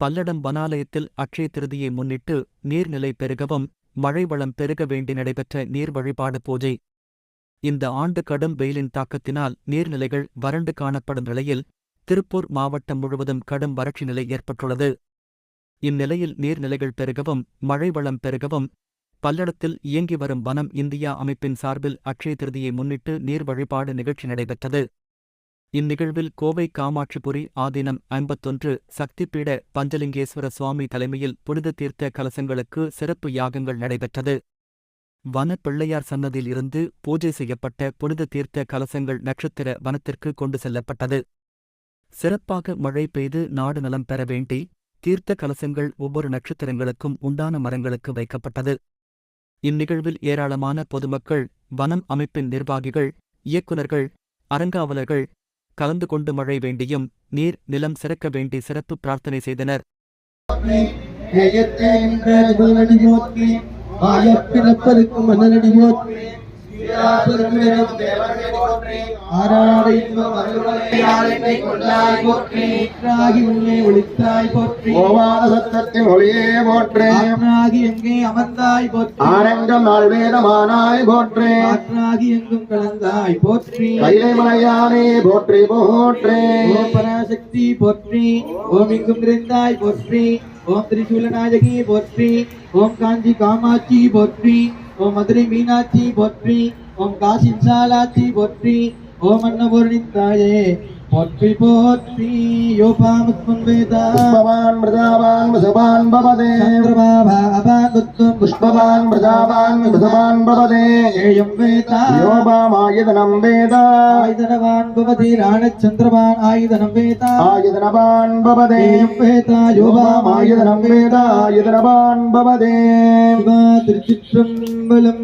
பல்லடம் வனாலயத்தில் அட்சய திருதியை முன்னிட்டு நீர்நிலை பெருகவும் மழை வளம் பெருக வேண்டி நடைபெற்ற நீர் வழிபாடு பூஜை. இந்த ஆண்டு கடும் வெயிலின் தாக்கத்தினால் நீர்நிலைகள் வறண்டு காணப்படும் நிலையில் திருப்பூர் மாவட்டம் முழுவதும் கடும் வறட்சி நிலை ஏற்பட்டுள்ளது. இந்நிலையில் நீர்நிலைகள் பெருகவும் மழை வளம் பெருகவும் பல்லடத்தில் இயங்கி வரும் வனம் இந்தியா அமைப்பின் சார்பில் அட்சய திருதியை முன்னிட்டு நீர் வழிபாடு நிகழ்ச்சி நடைபெற்றது. இந்நிகழ்வில் கோவை காமாட்சிபுரி ஆதீனம் ஐம்பத்தொன்று சக்திபீட பஞ்சலிங்கேஸ்வர சுவாமி தலைமையில் புனித தீர்த்த கலசங்களுக்கு சிறப்பு யாகங்கள் நடைபெற்றது. வன பிள்ளையார் சன்னதியில் இருந்து பூஜை செய்யப்பட்ட புனித தீர்த்த கலசங்கள் நட்சத்திர வனத்திற்கு கொண்டு செல்லப்பட்டது. சிறப்பாக மழை பெய்து நாடு நலம் பெற வேண்டி தீர்த்த கலசங்கள் ஒவ்வொரு நட்சத்திரங்களுக்கும் உண்டான மரங்களுக்கு வைக்கப்பட்டது. இந்நிகழ்வில் ஏராளமான பொதுமக்கள் வனம் அமைப்பின் நிர்வாகிகள் இயக்குநர்கள் அறங்காவலர்கள் கலந்து கொண்டு மழை வேண்டியும் நீர் நிலம் சிறக்க வேண்டி சிறப்பு பிரார்த்தனை செய்தனர் மன்னனடி போற்றி ஆயப்பிறப்பருக்கும் மன்னனடி சத்தத்தின் ஒளியே போற்றே ஆற்றாகி எங்கே அமர்ந்தாய் போற்றி ஆரங்கம் ஆழ்வேதமானாய் போற்றே ஆற்றாகி எங்கும் கலந்தாய் போற்றி கைலை மலையானே போற்றி போற்றே ஓம் பராசக்தி போற்றி ஓம் இங்கும் இருந்தாய் போற்றி ஓம் திரிசூலநாயகி போற்றி ஓம் காஞ்சி காமாட்சி போற்றி ஓம் மதுரை மீனாட்சி போற்றி ஓம் காசின் விசாலாட்சி போற்றி ஓம் அன்னபூர்ணித்தாயே पोत्रिपोत्रि योपामुत्पुन्वेदान् मृजावान् वसवान् भवदे चन्द्रभाभागुत्वं पुष्पवान् मृजावान् वसवान् भवदे येयं वेदा योपामायतनं वेद आयुधनवान् भवति राणचन्द्रवान् आयुधनं वेद आयुधनवान् भवदे येयं वेदा योपामायतनं वेद आयुधनवान् भवदे त्रिचित्रं बलम्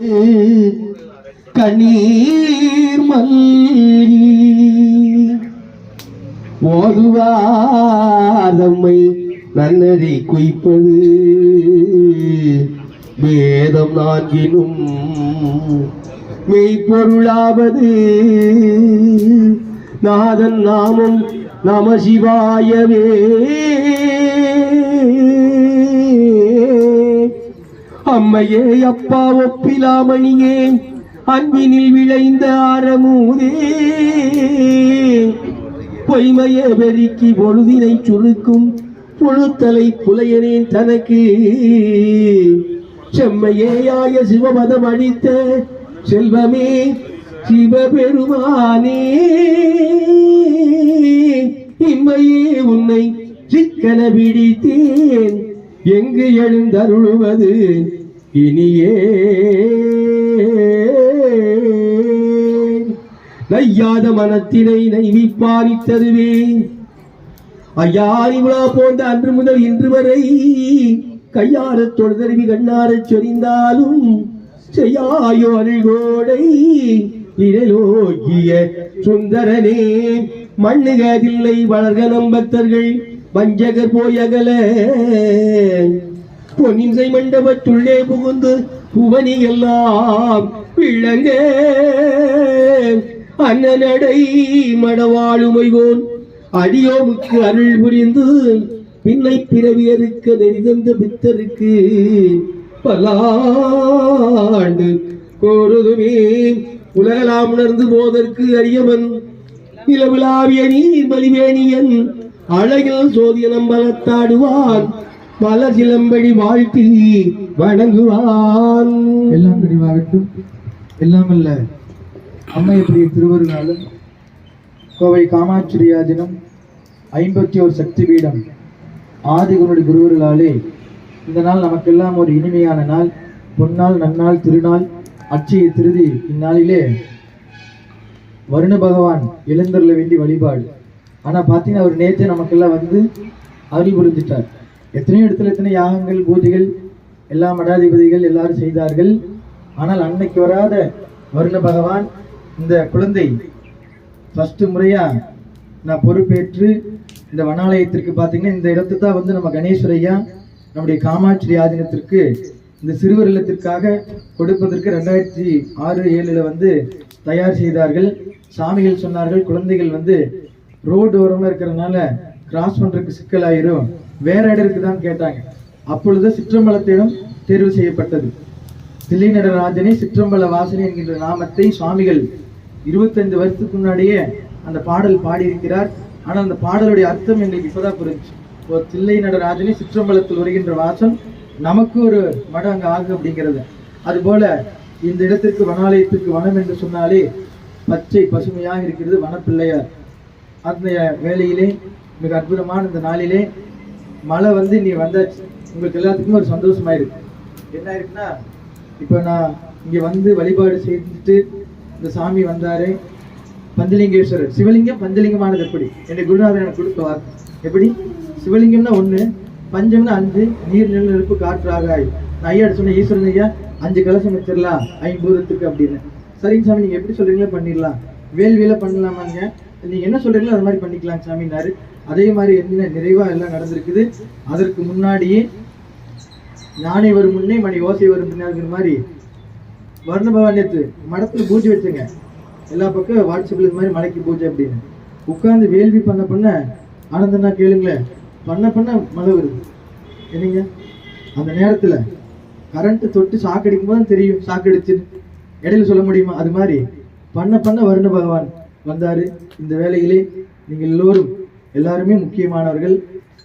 Thank you. கண்ணீர் மல்லி ஓதுவாதம்மை நன்னதி குய்ப்பது. வேதம் நான்கினும் மெய்ப்பொருளாவது. நாதன் நாமம் நம சிவாயவே அம்மையே அப்பா ஒப்பிலாமணியே அன்பினில் விளைந்த அறமூதே பொய்மைய பெருக்கி பொழுதினை சுருக்கும் புழுத்தலை புலையனேன் தனக்கு. செம்மையேயாய சிவபதம் அளித்த செல்வமே சிவபெருமானே. இம்மையே உன்னை சிக்கன பிடித்தேன். எங்கு எழுந்தருளுவது இனியே. நையாத மனத்தினை நைவிப்பாரித்ததுவே ஐயாரி விழா போன்ற அன்று முதல் இன்று வரை கையாரத் தொழுதருவி கண்ணாரச் சொரிந்தாலும் செய்யாயோ அருள்கோடை இரலோகிய சுந்தரனே. மண்ணுகதில்லை வளர்க நம்பத்தர்கள் வஞ்சகர் போயகல பொன்னின்சை மண்டபத்துள்ளே புகுந்து புவனி எல்லாம் விளங்க. அண்ணனடை மடவாளுமைகோன் அடியோமுக்கு அருள் புரிந்து பின்னை பிறவியறுக்க நெறிதந்த பித்தருக்கு பல்லாண்டு கோருதுமே. உலகலாம் உணர்ந்து போதற்கு அரியவன் நிலவிலாவிய நீர் மலிவேணியன் அழகில் சோதியனம் பலத்தாடுவான் மலர் சிலம்படி வாழ்த்தி வணங்குவான். எல்லாம் முடிவாகட்டும் எல்லாம் அல்ல திருவருநாளும் கோவை காமாட்சிரியா தினம் ஐம்பத்தி ஒரு சக்தி பீடம் ஆதிகுருடைய குருவர்களாலே இந்த நாள் நமக்கெல்லாம் ஒரு இனிமையான நாள் பொன்னாள் நன்னாள் திருநாள் அச்சய திருதி இந்நாளிலே வருண பகவான் எழுந்தருள வேண்டி வழிபாடு. ஆனா பார்த்தீங்கன்னா அவர் நேற்று நமக்கெல்லாம் வந்து அருள் புரிஞ்சிட்டார். எத்தனையோ இடத்துல எத்தனை யாகங்கள் பூஜைகள் எல்லா மடாதிபதிகள் எல்லாரும் செய்தார்கள். ஆனால் அன்னைக்கு வராத வருண பகவான் இந்த குழந்தை ஃபஸ்ட்டு முறையாக நான் பொறுப்பேற்று இந்த வனாலயத்திற்கு பார்த்தீங்கன்னா இந்த இடத்து தான் வந்து நம்ம கணேஸ்வரையா நம்முடைய காமாட்சி ஆதீனத்திற்கு இந்த சிறுவர் இல்லத்திற்காக கொடுப்பதற்கு ரெண்டாயிரத்தி ஆறு ஏழில் வந்து தயார் செய்தார்கள். சாமிகள் சொன்னார்கள் குழந்தைகள் வந்து ரோடு ஓரமாக இருக்கிறதுனால கிராஸ் பண்ணுறதுக்கு சிக்கலாயிரும். வேற இடம் இருக்குதான்னு கேட்டாங்க. அப்பொழுது சிற்றம்பலத்திடம் தேர்வு செய்யப்பட்டது. தில்லிநடராஜனை சிற்றம்பல வாசனி என்கின்ற நாமத்தை சுவாமிகள் இருபத்தைந்து வருஷத்துக்கு முன்னாடியே அந்த பாடல் பாடியிருக்கிறார். ஆனால் அந்த பாடலுடைய அர்த்தம் எங்களுக்கு இப்போதான் புரிஞ்சு ஒரு தில்லை நடராஜனே சிற்றம்பலத்தில் வருகின்ற வாசம் நமக்கு ஒரு மடம் அங்கே ஆகும் அப்படிங்கிறது. அதுபோல இந்த இடத்திற்கு வனாலயத்திற்கு வனம் என்று சொன்னாலே பச்சை பசுமையாக இருக்கிறது வனப்பிள்ளையார். அந்த வேலையிலே மிக அற்புதமான இந்த நாளிலே மழை வந்து நீ வந்தாச்சு. உங்களுக்கு எல்லாத்துக்குமே ஒரு சந்தோஷமாயிருக்கு. என்ன இருக்குன்னா இப்போ நான் இங்கே வந்து வழிபாடு செய்துட்டு இந்த சாமி வந்தாரு பஞ்சலிங்கேஸ்வரர் சிவலிங்கம் பஞ்சலிங்கமானது எப்படி? என்னுடைய குருநாதர் எனக்கு கொடுத்த வார்த்தை எப்படி? சிவலிங்கம்னா ஒன்று பஞ்சம்னா அஞ்சு நீர் நெல் நெருப்பு காற்று ஆகாய். நான் ஐயா சொன்ன ஈஸ்வரன் ஐயா அஞ்சு கலசம் வச்சிடலாம் ஐம்பூரத்துக்கு அப்படின்னு. சரிங்க சாமி நீங்கள் எப்படி சொல்கிறீங்களோ பண்ணிடலாம் வேள்வியில பண்ணலாமாங்க? நீங்கள் என்ன சொல்கிறீங்களோ அது மாதிரி பண்ணிக்கலாம் சாமினாரு. அதே மாதிரி என்ன நிறைவாக எல்லாம் நடந்திருக்குது. அதற்கு முன்னாடியே நானே வரும் முன்னே மணி ஓசை வரும் முன்னாடிங்கிற மாதிரி வர்ண நேற்று மடத்துல பூஜை வச்சுங்க. எல்லா பக்கம் வாட்ஸ்அப்ல இது மாதிரி மலைக்கு பூஜை அப்படின்னு. உட்காந்து வேள்வி பண்ண பண்ண ஆனந்தண்ணா கேளுங்களேன் பண்ண பண்ண மழை வருது. என்னங்க? அந்த நேரத்துல கரண்ட்டு தொட்டு ஷாக் அடிக்கும் போது தெரியும் ஷாக் இடையில சொல்ல முடியுமா? அது மாதிரி பண்ண பண்ண வருண பகவான் வந்தாரு. இந்த வேலையிலே நீங்கள் எல்லோரும் எல்லாருமே முக்கியமானவர்கள்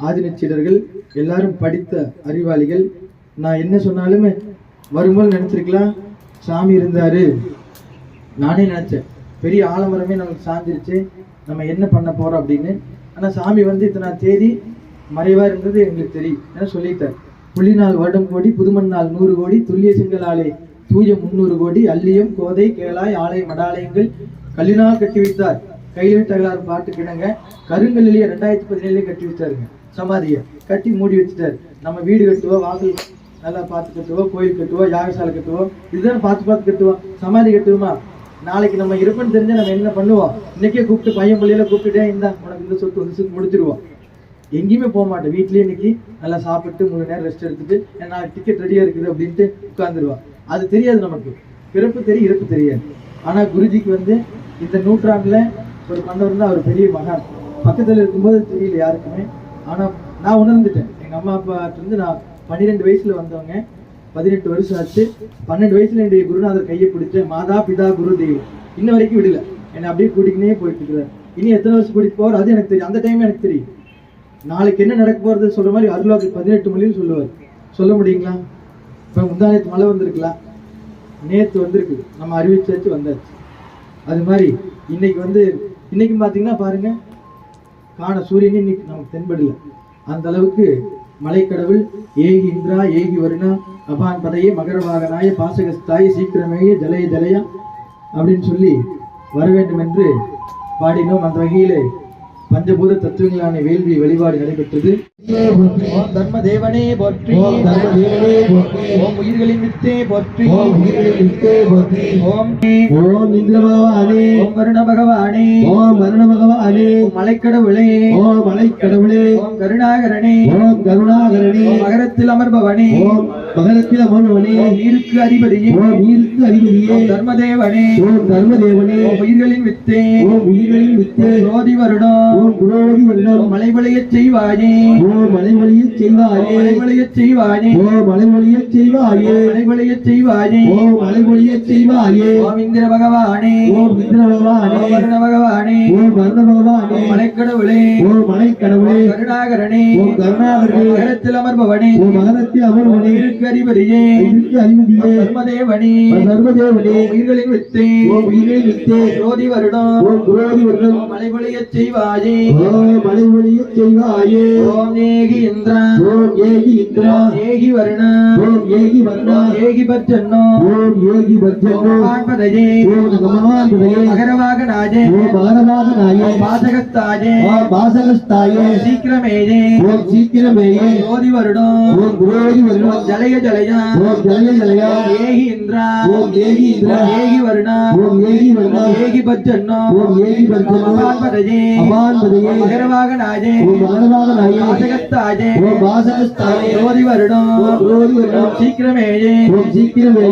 ஆதினச்சீடர்கள் எல்லாரும் படித்த அறிவாளிகள். நான் என்ன சொன்னாலுமே வரும்போது நினைச்சிருக்கலாம் சாமி இருந்தாரு. நானே நினைச்சேன் பெரிய ஆலமரமே நமக்கு சாஞ்சிருச்சு நம்ம என்ன பண்ண போறோம் அப்படின்னு. ஆனா சாமி வந்து இத்தனை தேதி மறைவா இருந்தது எங்களுக்கு தெரியும் ஏன்னா சொல்லிட்டார். புள்ளிநாள் வருடம் கோடி புதுமண் நாள் நூறு கோடி துல்லிய செங்கலாலே தூய முன்னூறு கோடி அல்லியம் கோதை கேளாய் ஆலய மடாலயங்கள் கல்லினால் கட்டி வைத்தார். கையில் தகலாறு பாட்டு கிணங்க கருங்கல்லையே ரெண்டாயிரத்தி பதினேழுலேயே கட்டி வச்சாருங்க சமாதியை கட்டி மூடி வச்சுட்டாரு. நம்ம வீடு கட்டுவோம் வாசல் நல்லா பார்த்து கட்டுவோம் கோயில் கட்டுவோம் யாகசாலை கட்டுவோம். இதுதான் பார்த்து பார்த்து கட்டுவோம். சமாதி கட்டுவோமா? நாளைக்கு நம்ம இருப்பேன்னு தெரிஞ்சு நம்ம என்ன பண்ணுவோம்? இன்னைக்கே கூப்பிட்டு பையன் பிள்ளையில கூப்பிட்டுட்டே இருந்தால் உனக்கு இந்த சொத்து வந்து சொத்து முடிச்சிருவோம் எங்கேயுமே போக மாட்டேன் வீட்லயே இன்னைக்கு நல்லா சாப்பிட்டு மூணு நேரம் ரெஸ்ட் எடுத்துட்டு நான் டிக்கெட் ரெடியா இருக்குது அப்படின்ட்டு உட்காந்துருவான் அது தெரியாது நமக்கு. பிறப்பு தெரியும் இறப்பு தெரியாது. ஆனா குருஜிக்கு வந்து இந்த நூற்றாண்டுல ஒரு மன்னர் தான் அவர் பெரிய மகான். பக்கத்துல இருக்கும்போது தெரியல யாருக்குமே. ஆனா நான் உணர்ந்துட்டேன். எங்க அம்மா அப்பா இருந்து நான் பன்னிரெண்டு வயசுல வந்தவங்க பதினெட்டு வருஷம் ஆச்சு. பன்னெண்டு வயசுல என்னுடைய குருநாதர் கையை பிடிச்ச மாதா பிதா குரு தெய்வம். இன்ன வரைக்கும் விடல. என்னை அப்படியே கூட்டிக்கினே போயிட்டு இருக்கிறார். இனி எத்தனை வருஷம் கூட்டிட்டு போவார்? அது எனக்கு தெரியும். அந்த டைம் எனக்கு தெரியும். நாளைக்கு என்ன நடக்க போறது சொல்ற மாதிரி அருளாக்கு பதினெட்டு மொழியில் சொல்லுவார். சொல்ல முடியுங்களா? இப்ப முந்தானத்து மழை வந்திருக்கலாம் நேத்து வந்திருக்கு. நம்ம அறிவிச்சாச்சு வந்தாச்சு. அது மாதிரி இன்னைக்கு வந்து இன்னைக்கு பாத்தீங்கன்னா பாருங்க காண சூரியனே இன்னைக்கு நமக்கு தென்படல. அந்த அளவுக்கு மலைக்கடவுள் ஏகி இந்திரா ஏகி வருணா அபான் பதையே மகரவாகனாய வாகனாய பாசகஸ்தாய சீக்கிரமேய ஜலய ஜலயா அப்படின்னு சொல்லி வர வேண்டும் என்று பாடினோம் அந்த வகையிலே. பஞ்சபூத தத்துவங்களான வேள்வி வழிபாடு நடைபெற்றது. ஓம் தர்ம தேவனே போற்றி. ஓம் தர்ம தேவனே போற்றி. ஓம் உயிர்களின் வித்தே போற்றி. ஓம் உயிர்களின் வித்தே போற்றி. ஓம் ஓம் இந்திர பகவானே ஓம் வருண பகவானே ஓம் வருண பகவானே மலைக்கடவுளே. ஓம் மலை கடவுளே ஓம் கருணாகரனே. ஓம் கருணாகரனே. மகரத்தில் அமர்பவனே. ஓம் மகரத்தில் அமர்வனே ஓம் நீருக்கு அதிபதியே. ஓம் நீருக்கு அதிபதியே. ஓம் தர்மதேவனே. ஓம் தர்மதேவனே. ஓம் உயிர்களின் வித்தே. ஓம் உயிர்களின் வித்தே. ஜோதி வருடம். ஓம் குரோதி வல்லம் ஓம் மலை விளையச் செய்வாயே ஓம் மலைவழியச் செய்வாயே மலை விளையச் செய்வாயே ஓம் மலைவழியச் செய்வாயே மலை விளையச் செய்வாயே ஓம் மலைவழியச் செய்வாயே ஓம் இந்திர பகவானே. ஓம் இந்திர பகவானே. வருண பகவானே. ஓம் வருண பகவானே. மலைக்கடவுளே ஓம் மலை கடவுளே. ஓம் கருணாகரனே ஓம் கருணாகரனே மகரத்தில் அமர்பவனே. ஓம் மகரத்தில் அதிபதியே இதற்கு அதிபதியே தர்மதேவனே தர்மதேவனே ஓம் உயிர்களின் வித்தே ஓம் உயிர்களின் வித்தே ஜோதி வருடம். ஓம் குரோதி வல்லம் ஓம் மலை விளையச் செய்வாயே. மலைவழியச் செய்வாயே ஓம் ஏகி இந்திரா ஓம் ஏகி இந்திரா ஏகி வருண ஓம் ஏகி வர்ணா ஏகி பச்சன்னோ ஓம் ஏகி பத்ரனோ மகான்பதையே ஓம் நமமாந்ததே மகரவாக நாஜே ஓம் மகரவாக நாயே பாசகத்தாஜே ஓம் பாசகஸ்தாயே சீக்கிரமேஜே ஓம் சீக்கிரமேயே ஜோதி வருடம் ஓம் குரோதி வல்லம் ஜலய ஜலயா ஓம் ஜலய ஜலயா ஏகி இந்திரா ஓம் ஏகி இந்திரா ஏகி வருண ஓம் ஏகி வர்ணா ஏகி பச்சன்னோ ஓம் ஏகி பத்ரனோ மகான்பதையே அபான் மகான்பதியே மகரவாக நாஜே ஓம் மகரவாக நாயே வாசகத்தாஜே ஓம் வாசகஸ்தாயே ரோதி வருடம். ஓம் ரோதி வருடம் சீக்கிரமேயே. ஓம் சீக்கிரமே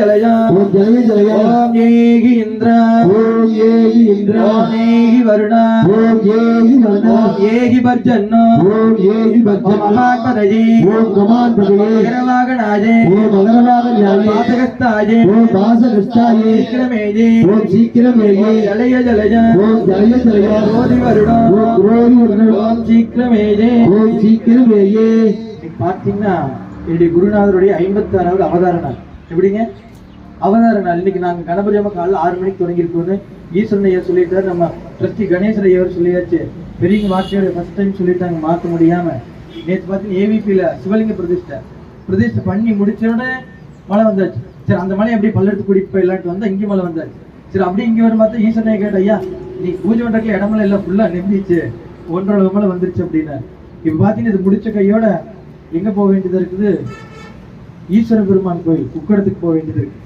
ஜலய. ஓம் ஜலய ஜலய. ஓம் ஏகி இந்திரா. ஓம் ஏகி இந்திரா. ஓம் ஏகி வருணா. ஓம் ஏகி மரணா ஓம் ஏகி பர்ஜன்னோ. ஓம் ஏகி ஓம் பத்ம மகாத்மதஜி ஓம் கமான்பதியே மகரவாக நாஜே ஓம் மகரவாக நாயே வாசகத்தாஜே ஓம் வாசகஸ்தாயே சீக்கிரமேஜே ஓம் சீக்கிரமே ஜலய ஜலஜா ஓம் ஜலய ஜலய. ரோதி வருடம். பார்த்தீங்கன்னா என்னுடைய குருநாதருடைய ஐம்பத்தி ஆறாவது அவதார நாள். எப்படிங்க? அவதார நாள். இன்னைக்கு நாங்கள் கணபதி அம்மா ஆறு மணிக்கு தொடங்கியிருக்கோன்னு ஈஸ்வரன் ஐயா சொல்லிட்டாரு நம்ம ட்ரஸ்டி கணேசன் சொல்லியாச்சு. பெரியங்க மாற்றியோட ஃபர்ஸ்ட் டைம் சொல்லிட்டாங்க மாற்ற முடியாம. நேற்று பார்த்தீங்கன்னா ஏவிபியில் சிவலிங்க பிரதிஷ்டை. பிரதிஷ்டை பண்ணி முடிச்ச உடனே மழை வந்தாச்சு. சரி அந்த மழை அப்படியே பல்லெடுத்து கூட்டிட்டு போயிடலான்ட்டு வந்தா இங்கே மழை வந்தாச்சு. சரி அப்படி இங்கே வரும் பார்த்தா ஈஸ்வரன் ஐயா கேட்ட ஐயா நீ பூஜை பண்றதுல இடமெல்லாம் இல்லை ஃபுல்லாக நெம்பிச்சு ஒன்றரை விமலை வந்துருச்சு அப்படின்னு. இப்போ பார்த்தீங்கன்னா இது முடிச்ச கையோட எங்க போக வேண்டியது இருக்குது? ஈஸ்வர பெருமான் கோயில் குக்கடத்துக்கு போக வேண்டியது இருக்கு.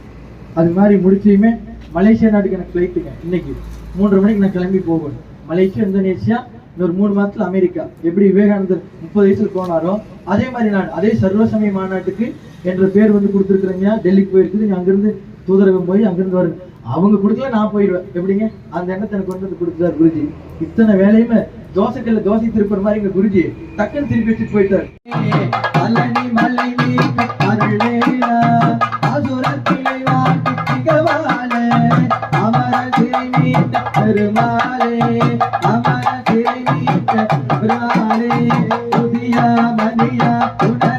அது மாதிரி முடிச்சையுமே மலேசியா நாட்டுக்கு எனக்கு ஃப்ளைட்டுங்க இன்னைக்கு மூன்றரை மணிக்கு நான் கிளம்பி போகணும். மலேசியா இந்தோனேஷியா இன்னொரு மூணு மாதத்துல அமெரிக்கா. எப்படி விவேகானந்தர் முப்பது வயசுல போனாரோ அதே மாதிரி நான் அதே சர்வசமய மாநாட்டுக்கு என்ற பேர் வந்து கொடுத்துருக்குறேங்க டெல்லிக்கு போயிருக்குது. நீ அங்கிருந்து தூதரகம் போய் அங்கிருந்து வரும் அவங்க கொடுக்கல நான் போயிடுவேன். எப்படிங்க? அந்த எண்ணத்தை எனக்கு கொண்டு வந்து கொடுத்தார் குருஜி. இத்தனை வேலையுமே தோசைக்கல்ல தோசை திருப்புற மாதிரி எங்க குருஜி டக்குன்னு திருப்பி வச்சுட்டு போயிட்டாரு. அமர சிறை அமர புதியா மணியா உணரா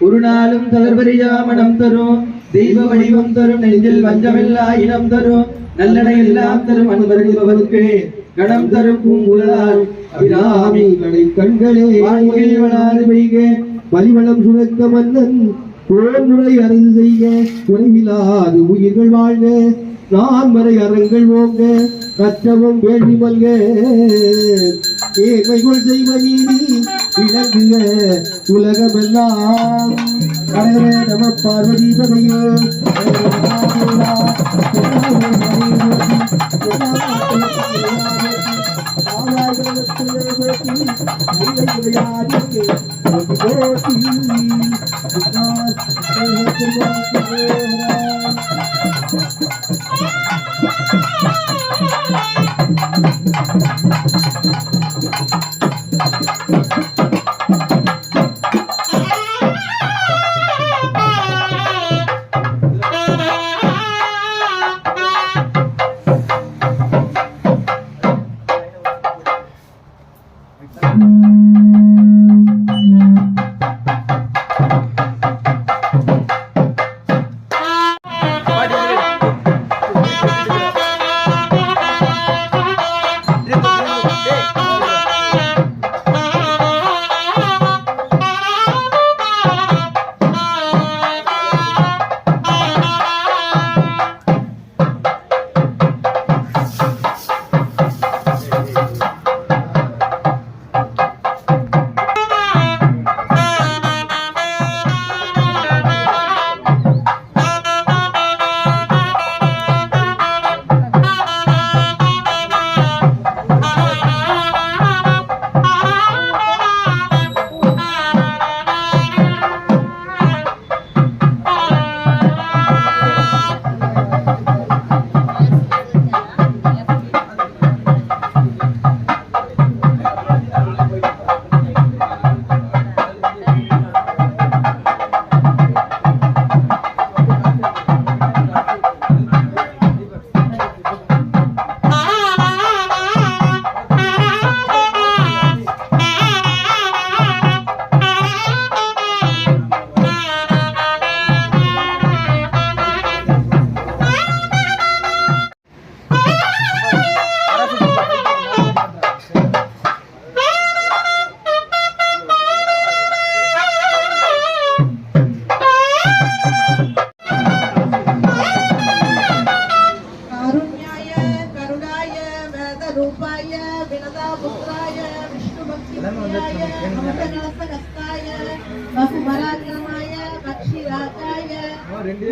ஒரு நாளும் தளர்வரியா மனம் தரும். தெய்வ வடிவம் தரும் நெஞ்சில் வஞ்சமில்லா இனம் தரும். நல்லடை எல்லாம் தரும் அன்பர்களுக்கு கணம் தரும் பூங்குழலால் அபிராமி கடை கண்களே வான்முகில் வளாது பெய்க. பலிவளம் சுரக்க மன்னன் போர்முறை அறிந்து செய்க. குறைவிலாது உயிர்கள் வாழ்க. நான்மறை அறங்கள் ஓங்க. கற்றவும் வேள்வி மல்க. ஏழ்மைகள் செய்வ நீதி விளங்குக. உலகமெல்லாம் நம பார்வதி ஆவாய்களுக்கு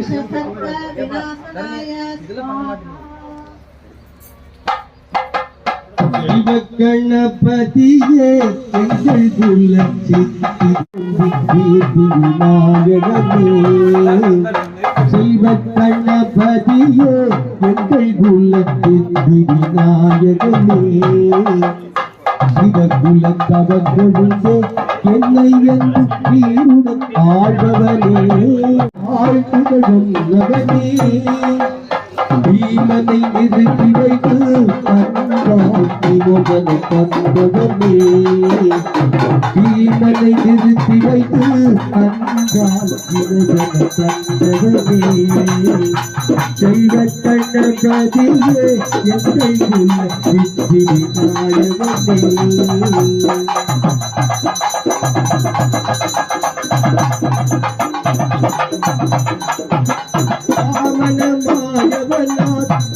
விஷசர்க விநாசனாய கணபதியே எங்கள் குல சித்தி விநாயகமே. செல்வ கணபதியே எங்கள் குல சிவகுல என்னை என்று நீருடன் ஆழ்பவனே. ஆழ்த்துகளும் பீமனை நிறுத்தி வைத்து தந்தாக்கி தந்தவனே பீமனை நிறுத்தி வைத்து தந்தாக்கி மோகனை தந்தவனே தெய்வ கண்ணபதியே எங்கள் உள்ள வித்தி விநாயகனே வாமனமாயவனார்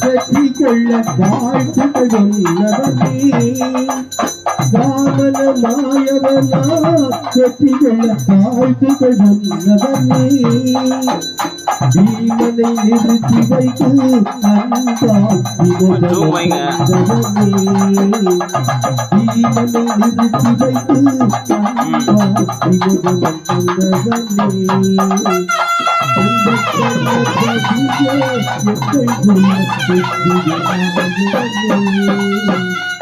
வெற்றி கொள்ள வாழ்த்துகளும் நவனே வாமனமாயவனார் வெற்றி கொள்ள வாழ்த்துகளும் நவனே பீமனை நிறுத்தி வைத்து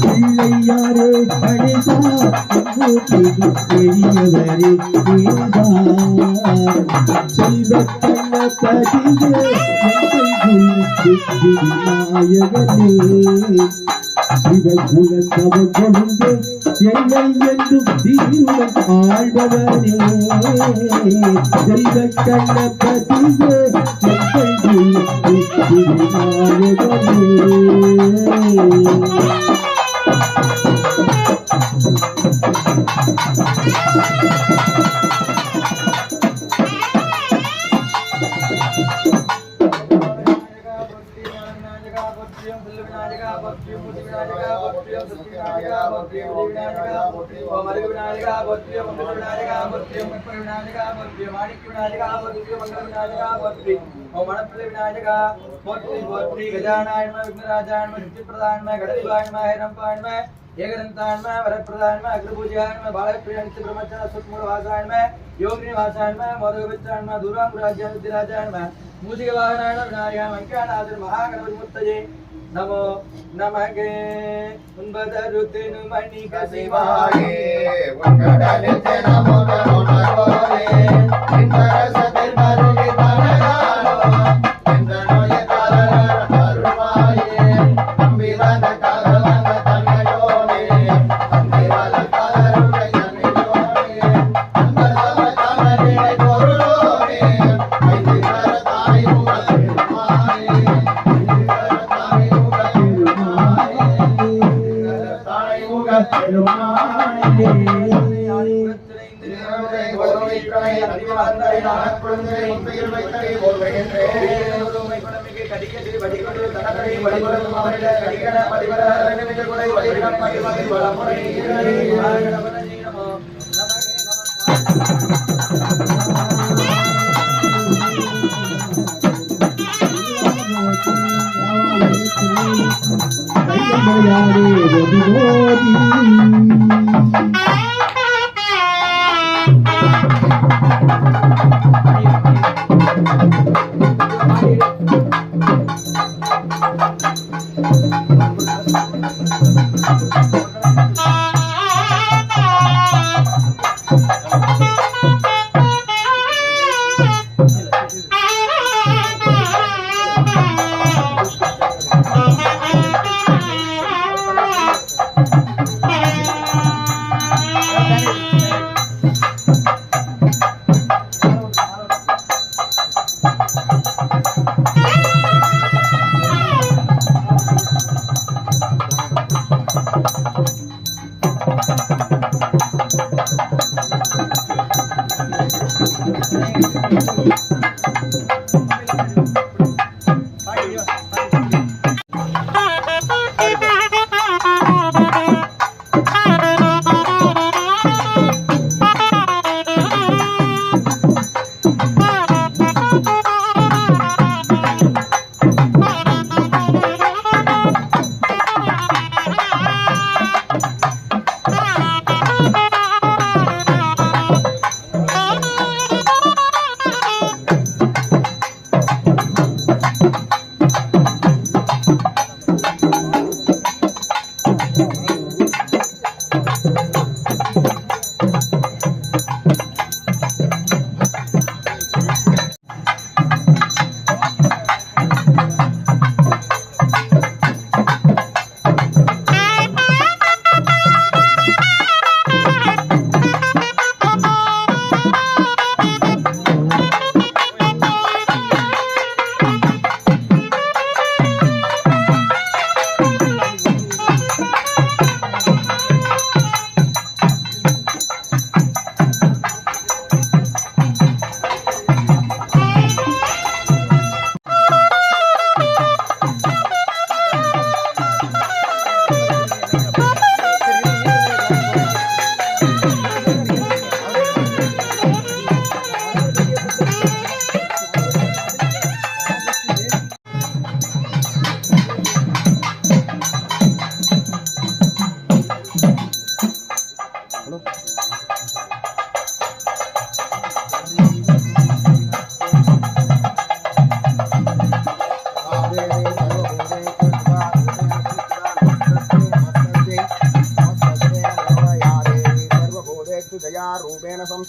பிள்ளையாரே கடைசா பெரியவரே செல்வத்தல்ல தடியேநாயகனே சிவகுலத்தவன் கொண்டு Thank you. அன்பால் விமோசனம் பீமனை நிறுத்தி வைத்து அன்பால் விமோசனம் தந்தவனே பிள்ளையாரே கணேசா உங்களுக்கு பெரியவரே ஏசா பிள்ளையாரே கணேசா உங்களுக்கு பெரியவரே ஏசா செல்வ கண்ணபதியே நாயகனே சிவகுல தவ கொண்டு என்னை என்றும் தீருடன் ஆழ்பவனே செல்வ கண்ணபதியே எங்கள் நாயகனே ஏகரந்தான்ம வரப்பிரதான்ம அக்ரபூஜான்ம பாலப்பிரியாணித்து பிரம்மச்சன சுத்மூலவாசான்ம யோகினிவாசான்ம மோதகபித்தான்ம தூராங்குராஜ்யான் வித்திராஜான்ம மூசிக வாகனான விநாயகா மங்கியாநாதர் மகாகணபதி முத்தஜே நமோ நமகே ஒன்பதரு தெனுமணி கசிவாயே உன்கடலில் நமோ நமோ இந்தரசத்தில் மருகி கையமையாரே ரவிமோதி Thank you. I'm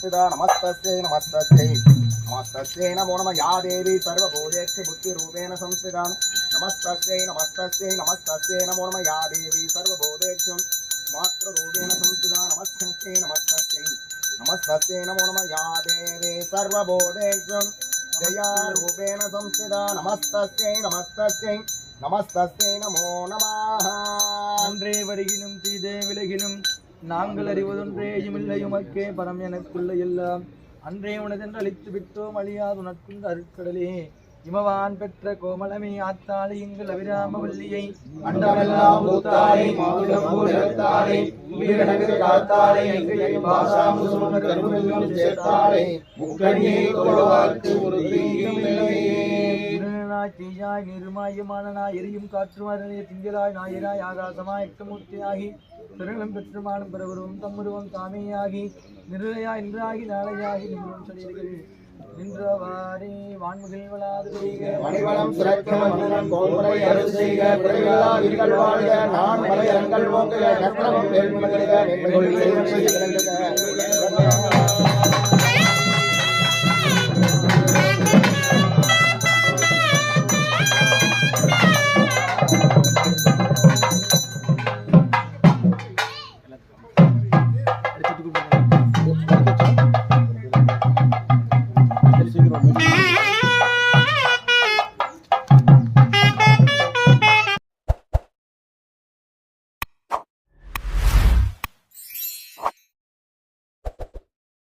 நமஸ்தா நமஸ்தே நமஸ்தே நமஸ்தே நமோ நம. யா தேவி சர்வபூதேஷு புத்தி ரூபேண சம்ஸ்திதா நமஸ்தே நமஸ்தே நமஸ்தே நமோ நம. யா தேவி சர்வபூதேஷு மாத்திரூபேண சம்ஸ்திதா நமஸ்தே நமஸ்தே நமஸ்தே நமோ நம. யா தேவி சர்வபூதேஷு ஜயா ரூபேண சம்ஸ்திதா நமஸ்தே நமஸ்தே நமஸ்தே நமோ நமாக நன்றே வருகினும் தீதே விலகினும். நாங்கள் அறிவதொன்றே இமில்லை உமக்கே பரம் எனக்குள்ள எல்லாம். அன்றே உனதென்று அழித்து விட்டோம் அழியாது உனக்குந்த அருட்கடலே. இமவான் பெற்ற கோமலமே ஆத்தாளை எங்கள் அபிராம வல்லியை. அண்டமெல்லாம் காத்தாளை கருமெல்லாம் சேர்த்தாளை. முக்கணியை ஒரு இல்லையே இருளாய் தீயாய் நிருமாயமானனாய் எரியும் காற்றுமாரனே திங்களாய் ஞாயிறாய் ஆகாசமாய் எட்டமூர்த்தியாகி பிறங்களும் பெற்றுமானும் பிறவரும் தம்முருவம் தாமேயாகி நிருளையாய் இன்றாகி நாளையாகி நிமிரும் சொல்லியிருக்கிறது நின்றவாறே வான்முகில் வளாது செய்க. மணிவளம் சுரக்க மன்னன் கோமுறை அருள் செய்க. குறைவில்லா விரிகள் வாழ்க. நான் மலையரங்கள் ஓங்குக நற்றமும் வேள்வி மகிழ்க நின்று